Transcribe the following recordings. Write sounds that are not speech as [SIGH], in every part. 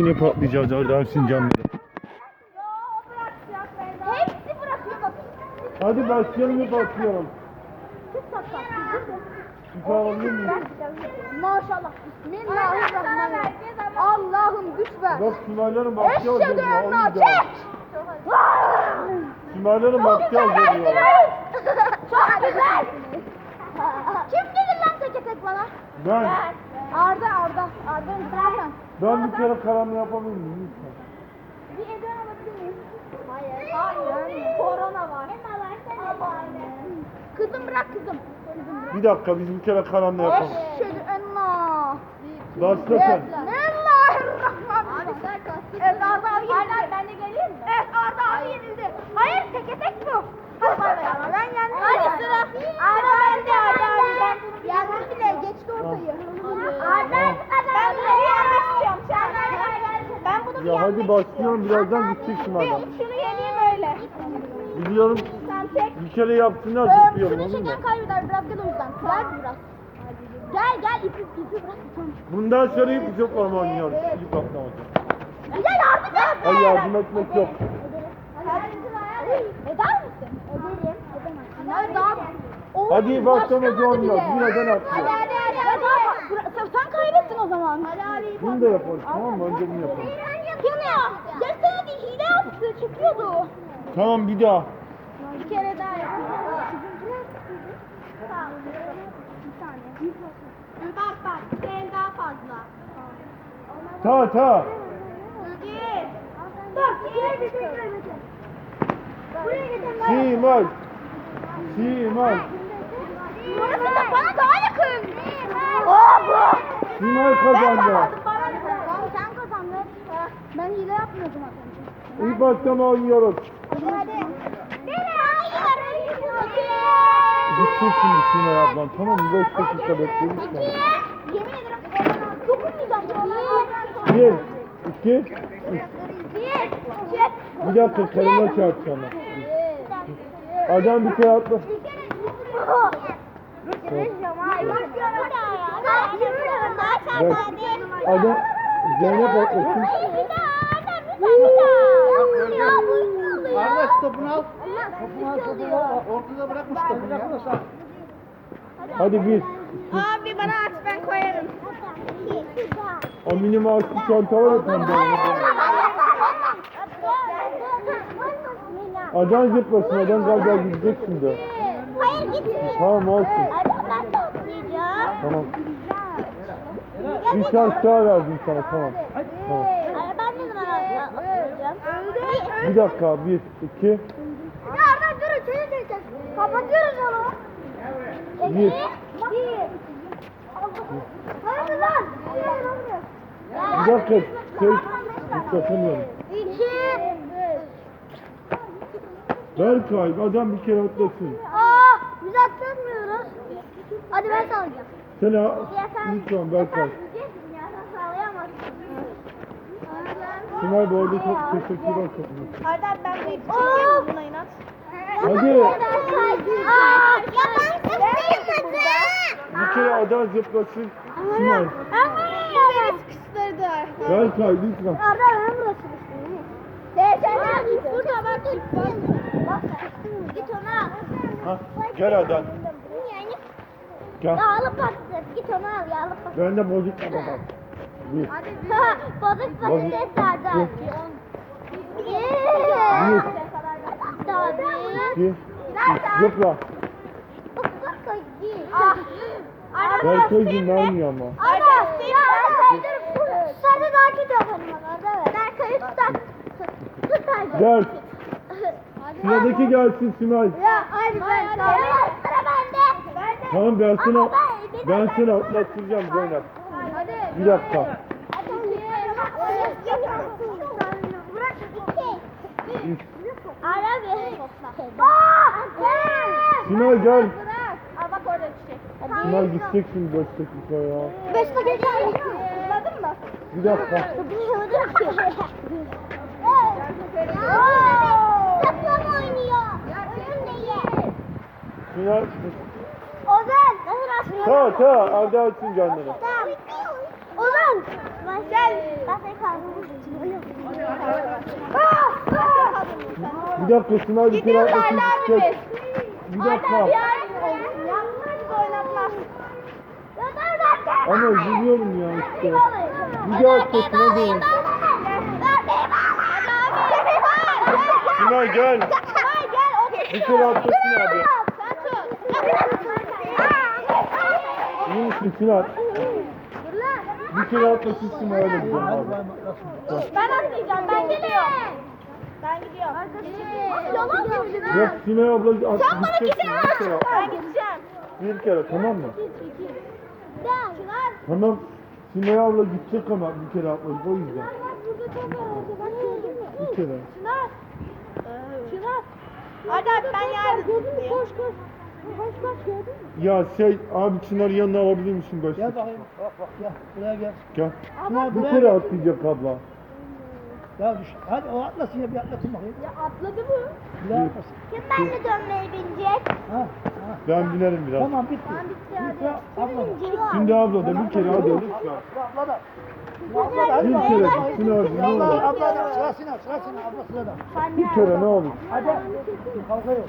Yine patlayacağız Arda Erzincan'da. Hepsi bırakıyor bak. Hadi başlayalım? Çok tatlı. Şifa alabilir miyim? Maşallah. Bismillahirrahmanirrahim. Allah'ım güç ver. Bak Sümerlerin başlayalım Eşhedü en la çek. Sümerlerin ya. Çok güzel. Kim dedi lan teke tek bana? Ben, Arda Arda. Arda zaten. Ben bir kere karanlığı yapabilir miyim lütfen? Bir eden alabilir miyim? Hayır. Hayır. Korona var. Kızım bırak kızım. Kızım bırak. Bir dakika biz bir kere karanlığı yapalım. Eşhedü en la. Başla sen. Bismillahirrahmanirrahim. Abi sen kalsın. Evet Arda abi yenildi. Ben de geleyim mi? Evet Arda abi yenildi. Hayır teke tek bu. Ben yendim. Hadi sıra. Arda bende Arda abi ben. Yendim bile geçti ortayı. Arda ben bunu yenmek istiyorum. Sen ben bunu bir Ya hadi başlayalım istiyorum. birazdan gidecek Sümerler. Şunu yeneyim öyle. Biliyorum Sen tek. bir kere yapsınlar Ee, zıplayalım şunu olur mu? çeken kaybeder biraz gel o yüzden. Ver biraz. Gel gel ipi ipi bırak. Tamam. Bundan sonra ip zıplama oynuyoruz. İp atlamaca. Bize yardım et. Ay yardım etmek yok. Eder misin? Ederim. Edemezsin. Hadi daha. Hadi başlamaca oynuyoruz. Yine ben Hadi atlıyorum. hadi hadi. Bıra- Sen, sen kaybettin o zaman. Hadi abi. Bunu da yapalım tamam mı? Önce bunu yapalım. Ya? Gelsene hadi hile yaptı. Çıkıyordu. Tamam bir daha. Bir kere daha. Bir saniye. Bak bak. Sen daha fazla. Ta ta. Git. Bak. Buraya getir. Buraya getir. Şimal. Şimal. Burası da bana daha yakın. Şimal kazandı. Ben hile yapmıyordum az önce. İlk atlama oynuyoruz. Hadi hadi. Şimdi Şimal ablan tamam mı? 5 dakika bekleyin. İki. Yemin ederim dokunmayacağım. Bir, iki, üç. Bir. Dakika karıma çarpacağım. Adam bir kere atla. Bak. Adam Zeynep atlasın. Kardeş topunu al. Topunu al, topunu al. Ortada bırakmış topunu ya. Hadi bir. Abi bana aç ben koyarım. O mini maaşlı çanta var pembe. Adam zıplasın. Adam galiba gidecek şimdi. Hayır gitmiyor. Tamam olsun. Ben toplayacağım. Tamam. Bir şans daha verdim sana tamam. Tamam. Ben ne zaman atlayacağım? Bir dakika. Bir, iki, Ya Arda durun seni çekeceğiz. Kapatıyoruz onu. bir. Bir. Hadi lan. Bir dakika. Şey, zıplatamıyorum. İki. Berkay adam bir kere atlasın. Aa, biz atlamıyoruz. Hadi ben salacağım. Sen lütfen Berkay. Simay bu arada çok teşekkürler çok mutlu. Arda ben bu çekeyim buna inat. Hadi. Aa, ya ben zıplayamadım. Bir kere adam zıplasın. Simay. Ben bunu sıkıştırdı. Berkay lütfen. Arda ben burası sıkıştırdım. Sen burada bak var. Bak git onu al. Ha, gel adam. Yani Gel. yağlı patates git onu al yağlı patates. Ben de bozuk baba Ha, Balık. Bir. Bir. Daha bir. iki, üç. Zıpla. Berkay dinlenmiyor ama. Arda ya Arda Sen de daha kötü yapalım bak Arda. Berkay'ı tutar. Tut Arda. Gel. Sıradaki gelsin Simay. Ya hadi ben sıra bende. Tamam ben sana, ben seni atlattıracağım Zeynep. Hadi. Bir dakika. Üç. Ara! Sen! Simay gel. Aa bak orada çiçek. Simay gidecek şimdi 5 dakika ya. Beş dakika Anladın mı? Bir dakika. Zıplama oynuyor. Oyun değil. Simay. Ozan. Ta ta Arda açsın kendini. Tamam. Gel. Kaldırırım. Bir dakika bir kere Gidiyoruz Çek. abimiz. Bir dakika. abi yardım olsun ya. Oynatmaz. Ama üzülüyorum ya işte. Bir daha atlasın hadi. Çınar gel. Bir kere atlasın abi. İyi misin Çınar? Bir kere atlasın Çınar öyle diyeceğim abi. Ben atlayacağım. Ben geliyorum. Ben gidiyorum. Yalan söylüyorsun. Yok Çınar abla at. Sen bana gideceksin, gideceksin. Bir kere. Ben gideceğim. Bir kere tamam mı? Ben. Çınar. Tamam. Çınar abla gidecek ama bir kere atlayıp o yüzden. Bir kere. Çınar. Çınar. Hadi abi ben yardım edeyim. Koş koş. Koş koş gördün mü? Ya şey abi Çınar'ı yanına alabilir misin Gel başta? bakayım. Bak bak gel. Buraya gel. Gel. Çınar Bir buraya kere gel. atlayacak abla. Ya düş. Hadi o atlasın ya bir atlatın bakayım. Ya atladı mı? Bir daha atlasın. Kim benimle dönmeyi binecek? Ha, ha. Ben binerim biraz. Tamam bitti. bitti Lütfen abla. Şimdi abla da bir kere hadi lütfen. Abla da. Abla da. Bir kere Çınar ne olur. abla da. Sıra Sinan, sıra Sinan, abla sıra da. Bir kere ne olur. Hadi. Kavga yok.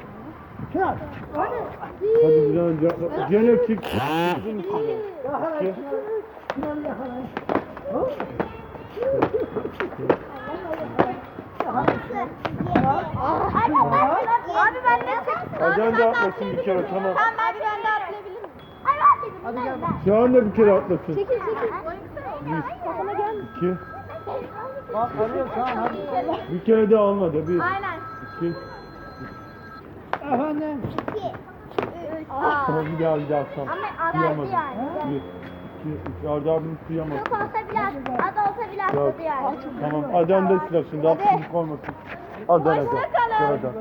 Çınar. Hadi bir an önce. Gene çık. Yakalayın. Yakalayın. Abi ben de ben de atlasın bir kere tamam. Tamam abi ben de atlayabilirim. Hadi gel. Şu anda bir kere atlasın. Çekil çekil. Kafana gelme. İki. Bak arıyorum şu an hadi. Bir kere de almadı. Bir. Aynen. iki. Efendim. İki. Üç. Tamam bir daha bir daha tamam. Ama araydı Kıyamadım. yani. Bir. iki, üç. Arda abim kıyamadı. Çok olsa bile az olsa bile atladı yani. Tamam Adan'da sıra şimdi haksızlık olmasın. Adana'da. Hoşçakalın. Sırada.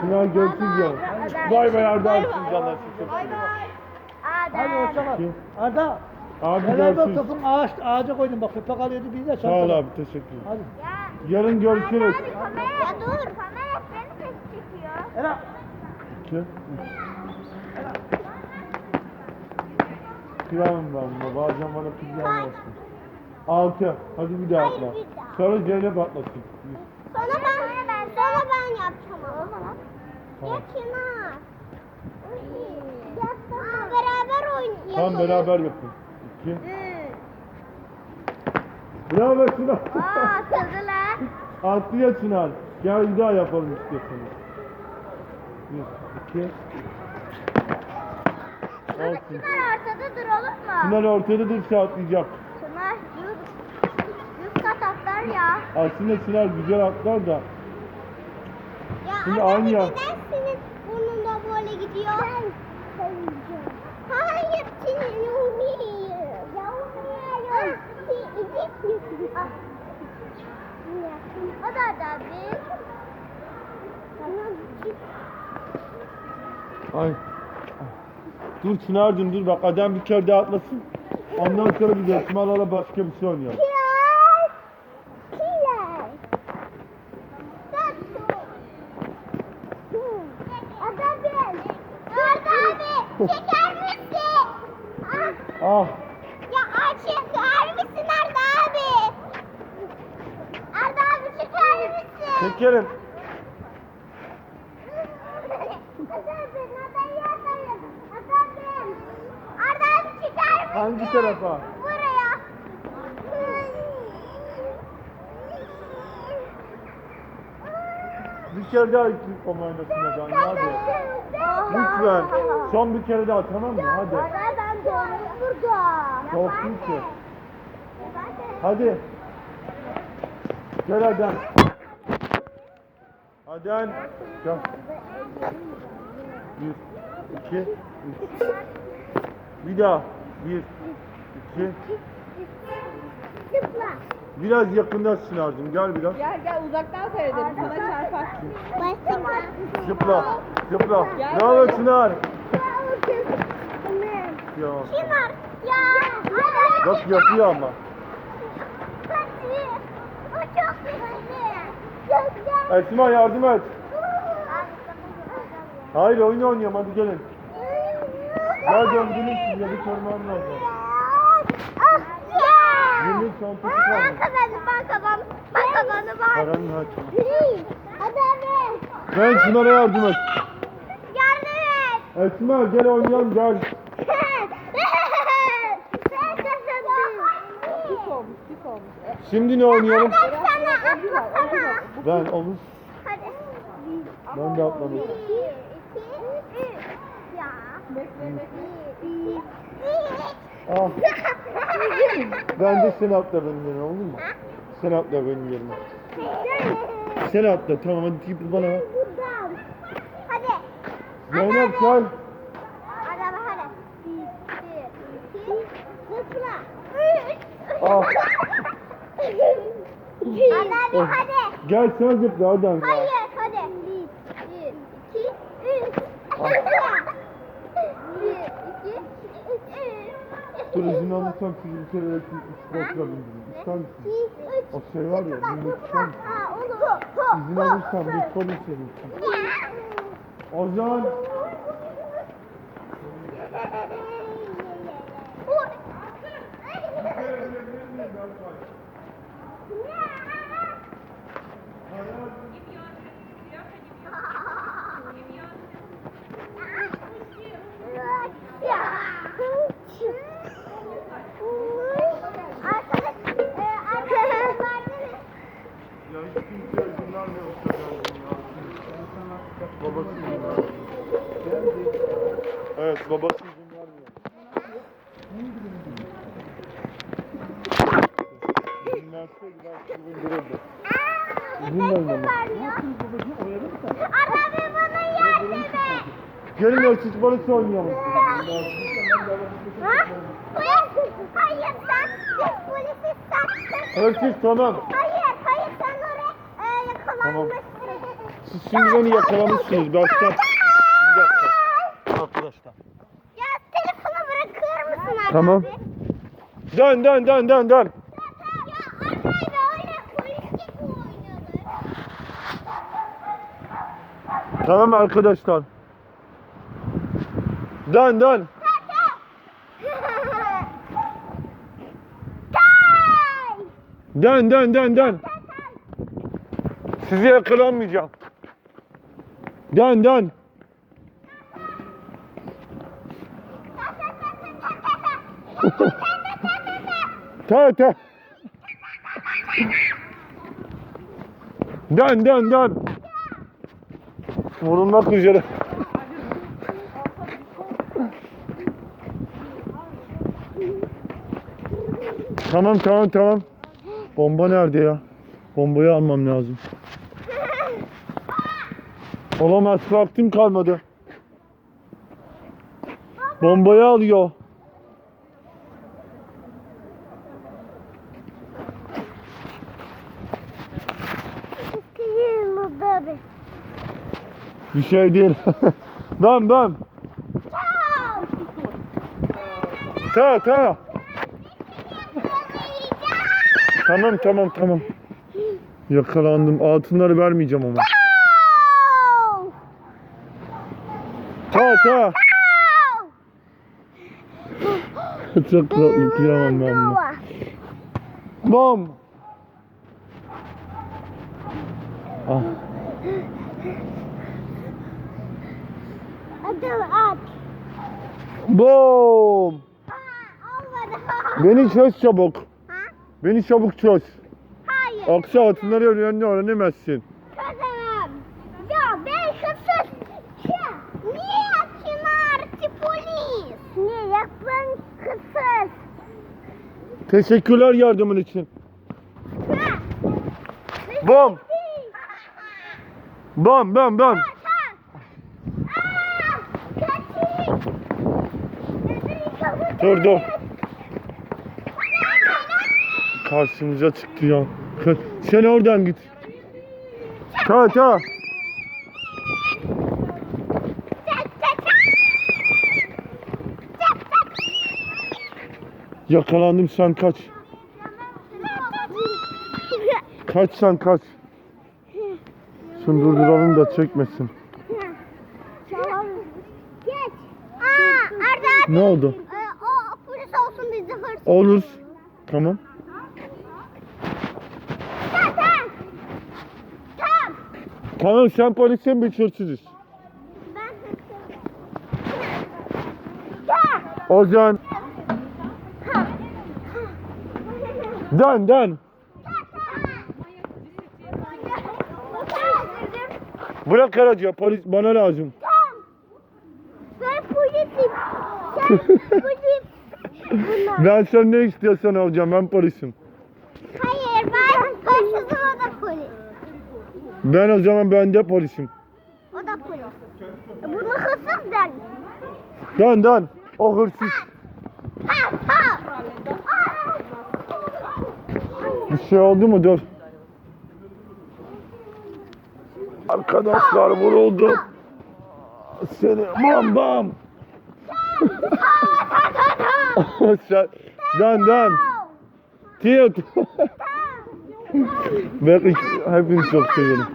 Çınar görüşürüz ya. Bay bay Arda abim canlar. Bay bay. Hadi hoşça kal. Kim? Arda. Abi Beraber görüşürüz. topun ağaç, ağaca koydum bak köpek alıyordu biz de Sağ ol çantada. abi teşekkür ederim. Hadi. Yarın görüşürüz. Ya dur. Kamera beni de çekiyor. Ela. İki, üç. Kıyamam ben buna. Bazen bana kıyamam olsun. Altı. Hadi bir daha atla. Sonra Zeynep atlasın. Sonra ben, sonra ben yapacağım o zaman. Tamam. Ya Çınar. Aa, beraber oynayalım. Tamam beraber yapın. İki. Bravo Çınar. Aa kızılar. Atlıyor [LAUGHS] Çınar. Gel bir daha yapalım istiyorsanız. Bir, iki. Olsun. Çınar ortada dur olur mu? Çınar ortada dursa atlayacak. Çınar yüz, yüz kat atlar ya. Aslında Çınar güzel atlar da. Ya Şimdi arada aynı ya. neden senin burnunda böyle gidiyor? Ben Hayır senin umiyim. Ya umiyim. Ah. O da da bir. Ay. Dur Çınar'cığım dur bak adam bir kere daha atlasın. Ondan sonra bir de Çımar'la başka bir şey oynayalım. Kiler. Kiler. Arda abi. Arda abi. Çeker misin? Ah. Ah Ya aç çeker misin Arda abi? Arda abi çeker misin? çekerim. Arda abi neden yatayım? Arda abi. Arda abi çeker misin? Hangi tarafa? Buraya. Bir kere daha ilk kom oynasın adam. Hadi. Lütfen. Son bir kere daha tamam mı? Hadi. Ben doğmuş burada. Korktun ki. Hadi. Gel Adem. Adem. Gel. Bir, iki, üç. Bir daha. Bir, iki. Zıpla. Biraz yakınlaş Çınar'cığım. Gel biraz. Gel gel uzaktan seyredelim sana çarpar. Başka. Zıpla. Zıpla. Bravo Çınar. Ya. Var? Ya. Bak yapıyor ama. O çok güzel. Çok güzel. Esma yardım et. Hayır oyun oynayalım hadi gelin. Gel döndürün size bir sormam lazım. Ya. çantası Ben kaldı. kazandım, ben kazandım. Ben kazandım, ben. Paranın hakim. Hadi abi. Ben Çınar'a yardım et. Yardım et. Esma gel oynayalım gel. Sen kazandın. Pis olmuş, pis olmuş. E, Şimdi ne oynayalım? Atlasana, atlasana. Ben omuz. Hadi. Ben de atladım. Bir, iki, üç. Ya. Bekle, bekle. Ah. Ben de sen atla benim yerime olur mu? Sen atla benim yerime. Sen atla tamam hadi git bana. ver. Hadi. Zeynep gel. Abi hadi. Zıpla. Ah. Hadi hadi. Gel sen zıpla hadi. Hayır hadi. Bir, bir, iki, üç. Zıpla. Bir, iki, üç. Dur izin alırsam sizi bir kere elektrik ıslatla bindireyim. İster misin? O şey var ya, binmek ister misin? İzin alırsam bir polis senin için. Ozan. Arkadaş, e, arkadaşlar vardı mı? Ya hiç kimse izin vermiyor o kadar ya. Babası izin vermiyor. Evet babası izin vermiyor. İzin verseydi belki bindirirdi. İzin vermedi. Arabı bana yardım et. Oynayalım. Ha? Polis? Hayır sen. Biz polisiz sen. Siz tamam. Hayır hayır sen oraya e, yakalanmışsın. Siz şimdi beni yakalamışsınız baştan. Bir dakika. Arkadaşlar. Ya telefonu bırakır mısın abi? Tamam. Dön dön dön dön dön. Tamam arkadaşlar. Dön dön. Dön dön dön dön. Sizi yakalanmayacağım. Dön dön. Ta ta. Dön dön dön. Vurulmak üzere. Tamam tamam tamam. Bomba nerede ya? Bombayı almam lazım. Olamaz vaktim kalmadı. Bombayı alıyor. Bir şey değil. [LAUGHS] ben ben. Ta ta. Tamam tamam tamam. Yakalandım. Altınları vermeyeceğim ama. Ta ta. Çok tatlı kıyamam ben bunu. Bom. Ah. Bom. Beni çöz çabuk. Beni çabuk çöz. Hayır. Aksi altınları önünde öğrenemezsin. Kazanım. Ya ben hırsız. Niye Çınar polis? Niye ben hırsız? Teşekkürler yardımın için. Bom. Bom bom bom. Dur dur. Karşımıza çıktı ya. Sen oradan git. Ta ta. Yakalandım sen kaç. Kaç sen kaç. Şunu durduralım da çekmesin. Geç. Aa, Arda. Ne oldu? Ee, o polis olsun biz de hırsız. Olur. Tamam. Tamam sen polisin biz hırsızız. Ozan dön dön. Bırak aracı polis bana lazım. Ben polisim. Sen [LAUGHS] polis. Bunlar. Ben sen ne istiyorsan alacağım ben polisim. Hayır ben hırsızım o da polis. Ben o zaman ben de polisim. O da polis. Bunu hırsız der. Dön dön. O hırsız. Ha ha. Bir şey oldu mu? Dur. Arkadaşlar vuruldu. Seni bam bam. Dön dön. Tiyot. Ben ik- hepinizi çok seviyorum.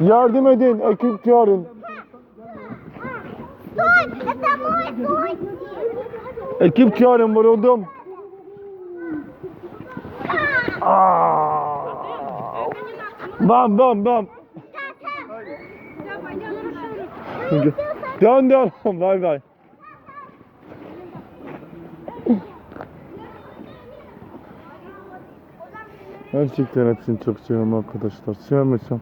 Yardım edin. Ekip çağırın. Ekip çağırın vuruldum. Bam bam bam. Dön dön. Bay bay. Gerçekten hepsini çok seviyorum arkadaşlar. Sevmesem